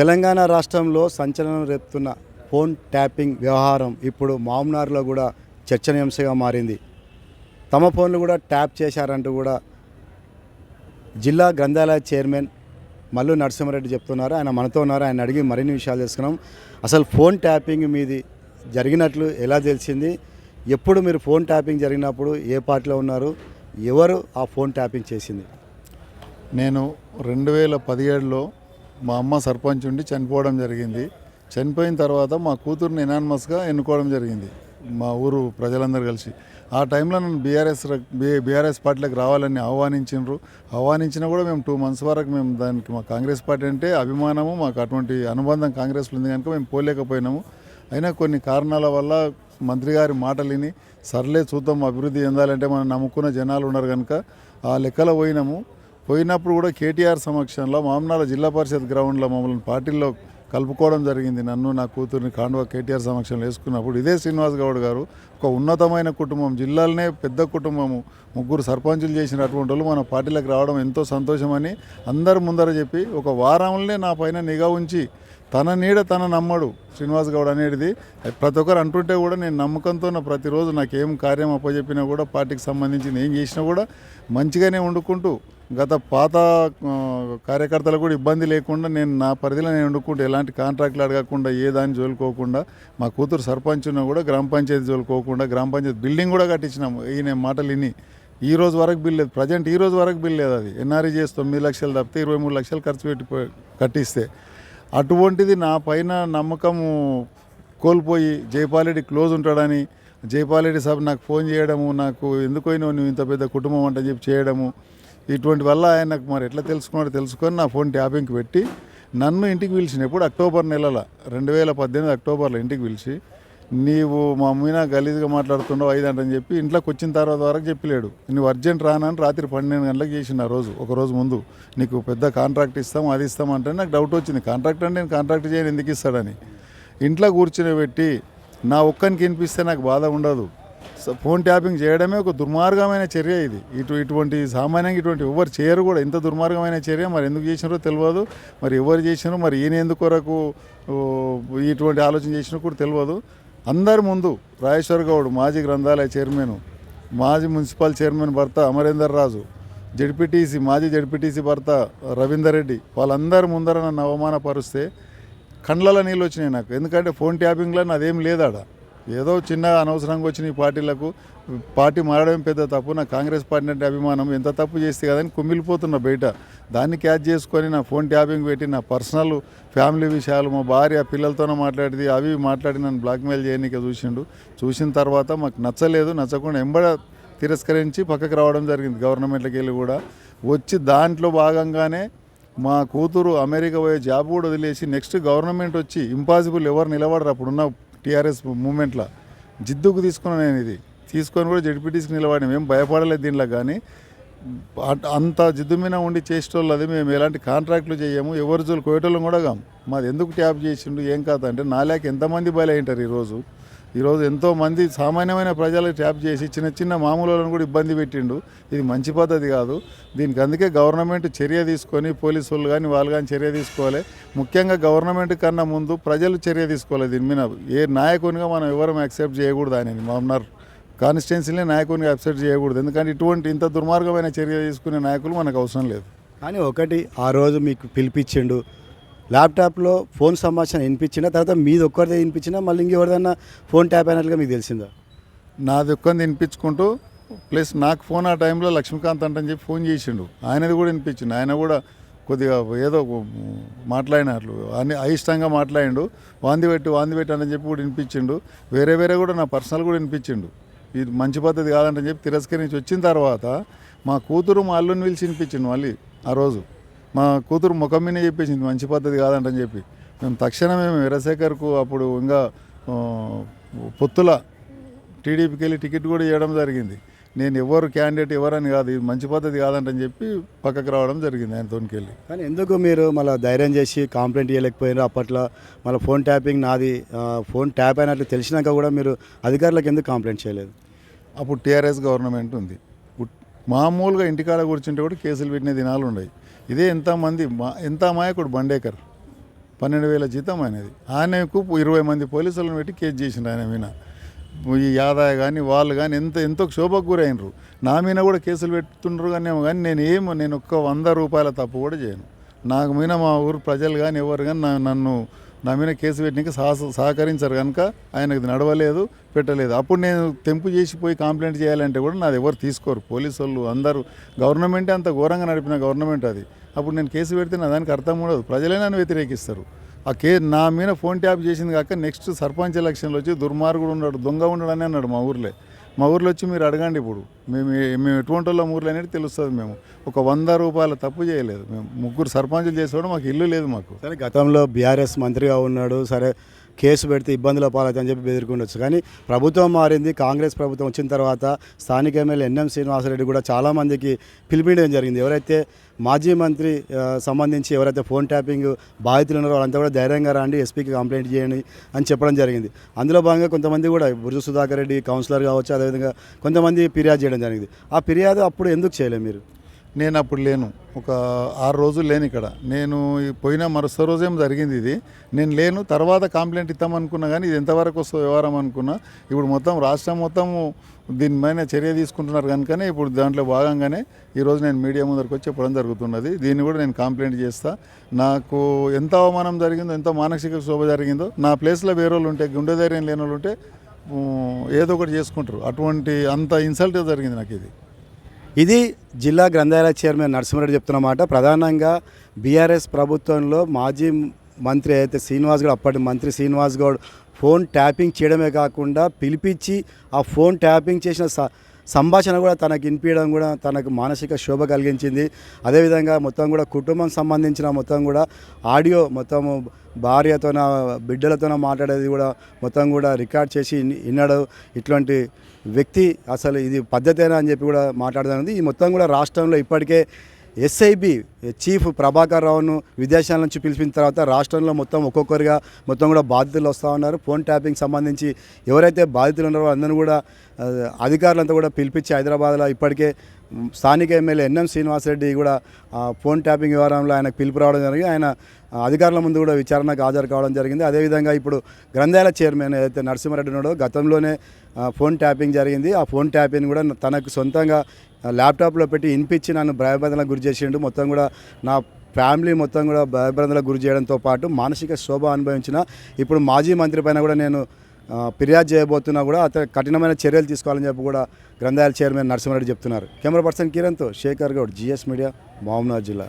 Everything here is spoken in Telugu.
తెలంగాణ రాష్ట్రంలో సంచలనం రేపుతున్న ఫోన్ ట్యాపింగ్ వ్యవహారం ఇప్పుడు మామ్నార్లో కూడా చర్చనీయాంశగా మారింది. తమ ఫోన్లు కూడా ట్యాప్ చేశారంటూ కూడా జిల్లా గ్రంథాలయ చైర్మన్ మల్లు నరసింహారెడ్డి చెప్తున్నారు. ఆయన మనతో ఉన్నారు. ఆయన అడిగి మరిన్ని విషయాలు తెలుసుకున్నాం. అసలు ఫోన్ ట్యాపింగ్ మీది జరిగినట్లు ఎలా తెలిసింది? ఎప్పుడు మీరు ఫోన్ ట్యాపింగ్ జరిగినప్పుడు ఏ పార్టీలో ఉన్నారు? ఎవరు ఆ ఫోన్ ట్యాపింగ్ చేసింది? నేను రెండు వేల పదిహేడులో మా అమ్మ సర్పంచ్ ఉండి చనిపోవడం జరిగింది. చనిపోయిన తర్వాత మా కూతురుని ఎనానమస్గా ఎన్నుకోవడం జరిగింది. మా ఊరు ప్రజలందరూ కలిసి. ఆ టైంలో నన్ను బీఆర్ఎస్ బీఆర్ఎస్ పార్టీలోకి రావాలని ఆహ్వానించినారు ఆహ్వానించినా కూడా మేము టూ మంత్స్ వరకు మేము దానికి మా కాంగ్రెస్ పార్టీ అంటే అభిమానము మాకు అటువంటి అనుబంధం కాంగ్రెస్లో ఉంది కనుక మేము పోలేకపోయినాము. అయినా కొన్ని కారణాల వల్ల మంత్రి గారి మాటలు విని సర్లే చూద్దాం అభివృద్ధి చెందాలంటే మనం నమ్ముకున్న జనాలు ఉన్నారు కనుక ఆ లెక్కలో పోయినాము. పోయినప్పుడు కూడా కేటీఆర్ సమక్షంలో మామనాల జిల్లా పరిషత్ గ్రౌండ్లో మమ్మల్ని పార్టీల్లో కలుపుకోవడం జరిగింది. నన్ను నా కూతుర్ని కాండవ కేటీఆర్ సమక్షంలో వేసుకున్నప్పుడు ఇదే శ్రీనివాస్ గౌడ్ గారు ఒక ఉన్నతమైన కుటుంబం జిల్లాలనే పెద్ద కుటుంబము. ముగ్గురు సర్పంచులు చేసినటువంటి వాళ్ళు మన పార్టీలకు రావడం ఎంతో సంతోషమని అందరు ముందర చెప్పి ఒక వారంలోనే నా పైన నిఘా ఉంచి తన నీడ తన నమ్మడు. శ్రీనివాస్ గౌడ్ అనేది ప్రతి ఒక్కరు అంటుంటే కూడా నేను నమ్మకంతో నా ప్రతిరోజు నాకేం కార్యం అప్పచెప్పినా కూడా పార్టీకి సంబంధించింది ఏం చేసినా కూడా మంచిగానే వండుకుంటూ గత పాత కార్యకర్తలకు కార్యకర్తలు కూడా ఇబ్బంది లేకుండా నేను నా పరిధిలో నేను వండుకుంటూ ఎలాంటి కాంట్రాక్ట్లు అడగకుండా ఏ దాన్ని జోలుకోకుండా మా కూతురు సర్పంచ్ ఉన్నా కూడా గ్రామ పంచాయతీ జోలుకోకుండా గ్రామ పంచాయతీ బిల్డింగ్ కూడా కట్టించినాము ఈయన మాటలు విని ఈ రోజు వరకు బిల్ లేదు. ప్రజెంట్ ఈ రోజు వరకు బిల్ లేదు అది. ఎన్ఆర్ఈ చేసి తొమ్మిది లక్షలు తప్పితే ఇరవై మూడు లక్షలు ఖర్చు పెట్టి కట్టిస్తే. అటువంటిది నా పైన నమ్మకము కోల్పోయి జైపాలరెడ్డి క్లోజ్ ఉంటాడని జైపాలరెడ్డి సాబ్ నాకు ఫోన్ చేయడము నాకు ఎందుకైనా నువ్వు ఇంత పెద్ద కుటుంబం అంట చెప్పి చేయడము ఇటువంటి వల్ల ఆయనకు మరి ఎట్లా తెలుసుకున్నాడో తెలుసుకొని నా ఫోన్ ట్యాపింగ్కి పెట్టి నన్ను ఇంటికి పిలిచినప్పుడు అక్టోబర్ నెలల రెండు వేల పద్దెనిమిది అక్టోబర్లో ఇంటికి పిలిచి నీవు మా అమ్మిన గలీజ్గా మాట్లాడుతున్నావు ఐదు అని చెప్పి ఇంట్లోకి వచ్చిన తర్వాత వరకు చెప్పలేడు. నువ్వు అర్జెంట్ రానని రాత్రి పన్నెండు గంటలకు చేసిన రోజు ఒక రోజు ముందు. నీకు పెద్ద కాంట్రాక్ట్ ఇస్తాం అది ఇస్తాం అంటే నాకు డౌట్ వచ్చింది. కాంట్రాక్ట్ అంటే నేను కాంట్రాక్ట్ చేయను ఎందుకు ఇస్తాడని. ఇంట్లో కూర్చుని పెట్టి నా ఒక్కనికి వినిపిస్తే నాకు బాధ ఉండదు. ఫోన్ ట్యాపింగ్ చేయడమే ఒక దుర్మార్గమైన చర్య ఇది. ఇటు ఇటువంటి సామాన్యంగా ఇటువంటి ఎవరు చేయరు కూడా. ఇంత దుర్మార్గమైన చర్య మరి ఎందుకు చేసినారో తెలియదు. మరి ఎవరు చేసినారో మరి ఈయన ఎందుకు వరకు ఇటువంటి ఆలోచన చేసినా కూడా తెలియదు. అందరి ముందు రాజేశ్వర్ గౌడ్ మాజీ గ్రంథాలయ చైర్మన్ మాజీ మున్సిపల్ చైర్మన్ భర్త అమరేందర్ రాజు జడ్పీటీసీ మాజీ జడ్పీటీసీ భర్త రవీందర్ రెడ్డి వాళ్ళందరి ముందర నన్ను అవమానపరుస్తే కండ్లలో నీళ్ళు వచ్చినాయి నాకు. ఎందుకంటే ఫోన్ ట్యాపింగ్లో నాదేం లేదాడా. ఏదో చిన్న అనవసరంగా వచ్చిన ఈ పార్టీలకు పార్టీ మారడం పెద్ద తప్పు. నా కాంగ్రెస్ పార్టీ అంటే అభిమానం. ఎంత తప్పు చేస్తే కదని కుమిలిపోతున్నా బయట. దాన్ని క్యాచ్ చేసుకొని నా ఫోన్ ట్యాపింగ్ పెట్టి నా పర్సనల్ ఫ్యామిలీ విషయాలు మా భార్య పిల్లలతోనే మాట్లాడింది అవి మాట్లాడి నన్ను బ్లాక్మెయిల్ చేయనీకే చూసిండు. చూసిన తర్వాత మాకు నచ్చలేదు. నచ్చకుండా ఎంబడ తిరస్కరించి పక్కకు రావడం జరిగింది గవర్నమెంట్కి వెళ్ళి కూడా. వచ్చి దాంట్లో భాగంగానే మా కూతురు అమెరికా పోయే జాబ్ కూడా వదిలేసి నెక్స్ట్ గవర్నమెంట్ వచ్చి ఇంపాసిబుల్ ఎవరు నిలబడరు అప్పుడున్న టీఆర్ఎస్ మూమెంట్లో జిద్దుకు తీసుకున్నాను నేను ఇది. తీసుకొని కూడా జడ్పీటీసీకి నిలబడి మేము భయపడలేదు దీనిలో కానీ. అంత జిద్దు మీద ఉండి చేసేటోళ్ళు అది మేము ఎలాంటి కాంట్రాక్ట్లు చేయము. ఎవరు జోలు కోయటోళ్ళం కూడా కాము మాది ఎందుకు ట్యాప్ చేసిండు? ఏం కాదు అంటే నాలేక ఎంతమంది బయలు అయింటారు ఈరోజు? ఈరోజు ఎంతోమంది సామాన్యమైన ప్రజలకు ట్యాప్ చేసి చిన్న చిన్న మామూలు వాళ్ళని కూడా ఇబ్బంది పెట్టిండు. ఇది మంచి పద్ధతి కాదు. దీనికి అందుకే గవర్నమెంట్ చర్య తీసుకొని పోలీసు వాళ్ళు కానీ వాళ్ళు కానీ చర్య తీసుకోవాలి. ముఖ్యంగా గవర్నమెంట్ కన్నా ముందు ప్రజలు చర్య తీసుకోవాలి దీని మీద. ఏ నాయకునిగా మనం ఎవరం యాక్సెప్ట్ చేయకూడదు ఆయన మామన్నారు కాన్స్టిట్యున్సీని నాయకునిగా యాక్సెప్ట్ చేయకూడదు. ఎందుకంటే ఇటువంటి ఇంత దుర్మార్గమైన చర్య తీసుకునే నాయకులు మనకు అవసరం లేదు. కానీ ఒకటి ఆ రోజు మీకు పిలిపించిండు ల్యాప్టాప్లో ఫోన్ సంభాషణ వినిపించిన తర్వాత మీది ఒక్కరిదే వినిపించినా మళ్ళీ ఇంకెవరిదన్నా ఫోన్ ట్యాప్ అయినట్లుగా మీకు తెలిసిందా? నాది ఒక్కరిది వినిపించుకుంటూ ప్లస్ నాకు ఫోన్ ఆ టైంలో లక్ష్మీకాంత్ అంటని చెప్పి ఫోన్ చేసిండు. ఆయనది కూడా వినిపించిండు. ఆయన కూడా కొద్దిగా ఏదో మాట్లాడినట్లు అన్ని అయిష్టంగా మాట్లాడిండు. వాంది పెట్టి వాంది పెట్టి అని చెప్పి కూడా వినిపించిండు. వేరే వేరే కూడా నా పర్సనల్ కూడా వినిపించిండు. ఇది మంచి పద్ధతి కాదంటని చెప్పి తిరస్కరించి వచ్చిన తర్వాత మా కూతురు మా అల్లుని పిలిచి వినిపించిండు మళ్ళీ ఆ రోజు. మా కూతురు ముఖం మీద చెప్పేసింది మంచి పద్ధతి కాదంటని చెప్పి. మేము తక్షణమే మేము వీరశేఖర్కు అప్పుడు ఇంకా పొత్తుల టీడీపీకి వెళ్ళి టికెట్ కూడా ఇవ్వడం జరిగింది. నేను ఎవరు క్యాండిడేట్ ఎవరని కాదు ఇది మంచి పద్ధతి కాదంటని చెప్పి పక్కకు రావడం జరిగింది ఆయనతోనికి వెళ్ళి. కానీ ఎందుకు మీరు మళ్ళీ ధైర్యం చేసి కంప్లైంట్ ఇవ్వలేకపోయారు అప్పట్లో మళ్ళీ ఫోన్ ట్యాపింగ్ నాది ఫోన్ ట్యాప్ అయినట్లు తెలిసినాక కూడా మీరు అధికారులకు ఎందుకు కంప్లైంట్ చేయలేదు? అప్పుడు టీఆర్ఎస్ గవర్నమెంట్ ఉంది. మామూలుగా ఇంటికాడ కూర్చుంటే కూడా కేసులు పెట్టిన దినాలు ఉన్నాయి ఇదే ఎంతమంది మా ఎంత మాయకుడు బండేకర్? పన్నెండు వేల జీతం అనేది ఆయనకు ఇరవై మంది పోలీసులను పెట్టి కేసు చేసిండు ఆయన మీద. ఈ యాదాయ కానీ వాళ్ళు కానీ ఎంత ఎంతో క్షోభకు గురైనరు. నా మీద కూడా కేసులు పెడుతుండ్రు కానీ కానీ నేను ఏమో నేను ఒక్క వంద రూపాయల తప్పు కూడా చేయను. నాకు మీద మా ఊరు ప్రజలు కానీ ఎవరు కానీ నన్ను నా మీద కేసు పెట్టడానికి సహ సహకరించారు కనుక ఆయనకు నడవలేదు పెట్టలేదు. అప్పుడు నేను తెంపు చేసిపోయి కంప్లైంట్ చేయాలంటే కూడా నాది ఎవరు తీసుకోరు. పోలీసు వాళ్ళు అందరూ గవర్నమెంటే అంత ఘోరంగా నడిపిన గవర్నమెంట్ అది. అప్పుడు నేను కేసు పెడితే నా దానికి అర్థం ఉండదు. ప్రజలే నన్ను వ్యతిరేకిస్తారు. ఆ కే నా మీద ఫోన్ ట్యాప్ చేసింది కాక నెక్స్ట్ సర్పంచ్ ఎలక్షన్లో వచ్చి దుర్మార్గుడు ఉన్నాడు దొంగ ఉన్నాడని అన్నాడు మా ఊర్లో. మా ఊర్లో వచ్చి మీరు అడగండి ఇప్పుడు. మేము మేము ఎటువంటి వాళ్ళ ఊర్లో అనేది తెలుస్తుంది మేము. ఒక వంద రూపాయల తప్పు చేయలేదు. మేము ముగ్గురు సర్పంచులు చేసేవాడు మాకు ఇల్లు లేదు మాకు. సరే గతంలో బీఆర్ఎస్ మంత్రిగా ఉన్నాడు. సరే కేసు పెడితే ఇబ్బందుల పాలవుతాయని చెప్పి బెదిరికొండొచ్చు. కానీ ప్రభుత్వం మారింది కాంగ్రెస్ ప్రభుత్వం వచ్చిన తర్వాత స్థానిక ఎమ్మెల్యే ఎన్ఎం శ్రీనివాసరెడ్డి కూడా చాలామందికి పిలిపించడం జరిగింది. ఎవరైతే మాజీ మంత్రి సంబంధించి ఎవరైతే ఫోన్ ట్యాపింగ్ బాధితులు ఉన్నారో వాళ్ళంతా కూడా ధైర్యంగా రాండి ఎస్పీకి కంప్లైంట్ చేయండి అని చెప్పడం జరిగింది. అందులో భాగంగా కొంతమంది కూడా బుర్జు సుధాకర్ రెడ్డి కౌన్సిలర్ కావచ్చు అదేవిధంగా కొంతమంది ఫిర్యాదు చేయడం జరిగింది. ఆ ఫిర్యాదు అప్పుడు ఎందుకు చేయలేదు మీరు? నేను అప్పుడు లేను. ఒక ఆరు రోజులు లేను ఇక్కడ. నేను ఈ పోయిన మరుసటి రోజేం జరిగింది ఇది? నేను లేను తర్వాత కంప్లైంట్ ఇద్దామనుకున్నా కానీ ఇది ఎంతవరకు వస్తుంది వ్యవహారం అనుకున్నా. ఇప్పుడు మొత్తం రాష్ట్రం మొత్తం దీనిపైన చర్య తీసుకుంటున్నారు కనుకనే ఇప్పుడు దాంట్లో భాగంగానే ఈరోజు నేను మీడియా ముందరకు వచ్చి చెప్పడం జరుగుతున్నది. దీన్ని కూడా నేను కంప్లైంట్ చేస్తా. నాకు ఎంత అవమానం జరిగిందో ఎంత మానసిక శోభ జరిగిందో నా ప్లేస్లో వేరే వాళ్ళు ఉంటే గుండె ధైర్యం లేని వాళ్ళు ఉంటే ఏదో ఒకటి చేసుకుంటారు. అటువంటి అంత ఇన్సల్ట్ జరిగింది నాకు ఇది. ఇది జిల్లా గ్రంథాలయ చైర్మన్ నరసింహారెడ్డి చెప్తున్నమాట ప్రధానంగా బీఆర్ఎస్ ప్రభుత్వంలో మాజీ మంత్రి అయితే శ్రీనివాస్ గౌడ్ అప్పటి మంత్రి శ్రీనివాస్ గౌడ్ ఫోన్ ట్యాపింగ్ చేయడమే కాకుండా పిలిపించి ఆ ఫోన్ ట్యాపింగ్ చేసిన స సంభాషణ కూడా తనకు వినిపించడం కూడా తనకు మానసిక శోభ కలిగించింది. అదేవిధంగా మొత్తం కూడా కుటుంబం సంబంధించిన మొత్తం కూడా ఆడియో మొత్తం భార్యతోన బిడ్డలతోన మాట్లాడేది కూడా మొత్తం కూడా రికార్డ్ చేసి విన్నాడు. ఇట్లాంటి వ్యక్తి అసలు ఇది పద్ధతేనా అని చెప్పి కూడా మాట్లాడుతుంది ఈ మొత్తం కూడా రాష్ట్రంలో ఇప్పటికే ఎస్ఐబి చీఫ్ ప్రభాకర్ రావును విదేశాల నుంచి పిలిచిన తర్వాత రాష్ట్రంలో మొత్తం ఒక్కొక్కరిగా మొత్తం కూడా బాధితులు వస్తూ ఉన్నారు. ఫోన్ ట్యాపింగ్ సంబంధించి ఎవరైతే బాధితులు ఉన్నారో అందరిని కూడా అధికారులంతా కూడా పిలిపించి హైదరాబాద్లో ఇప్పటికే స్థానిక ఎమ్మెల్యే ఎన్ఎం శ్రీనివాసరెడ్డి కూడా ఫోన్ ట్యాపింగ్ వ్యవహారంలో ఆయనకు పిలుపు రావడం జరిగింది. ఆయన అధికారుల ముందు కూడా విచారణకు హాజరు కావడం జరిగింది. అదేవిధంగా ఇప్పుడు గ్రంథాలయ చైర్మన్ ఏదైతే నరసింహారెడ్డి ఉన్నాడో గతంలోనే ఫోన్ ట్యాపింగ్ జరిగింది. ఆ ఫోన్ ట్యాపింగ్ కూడా తనకు సొంతంగా ల్యాప్టాప్లో పెట్టి ఇన్పించి నన్ను భయబంధనకు గురి చేసిండు. మొత్తం కూడా నా ఫ్యామిలీ మొత్తం కూడా భయభ్రందలకు గురి చేయడంతో పాటు మానసిక శోభ అనుభవించిన ఇప్పుడు మాజీ మంత్రి పైన కూడా నేను ఫిర్యాదు చేయబోతున్నా కూడా అతను కఠినమైన చర్యలు తీసుకోవాలని చెప్పి కూడా గ్రంథాలయ చైర్మన్ నరసింహారెడ్డి చెప్తున్నారు. కెమెరా పర్సన్ కిరణ్తో శేఖర్ గౌడ్ జిఎస్ మీడియా మహబూబ్నగర్ జిల్లా.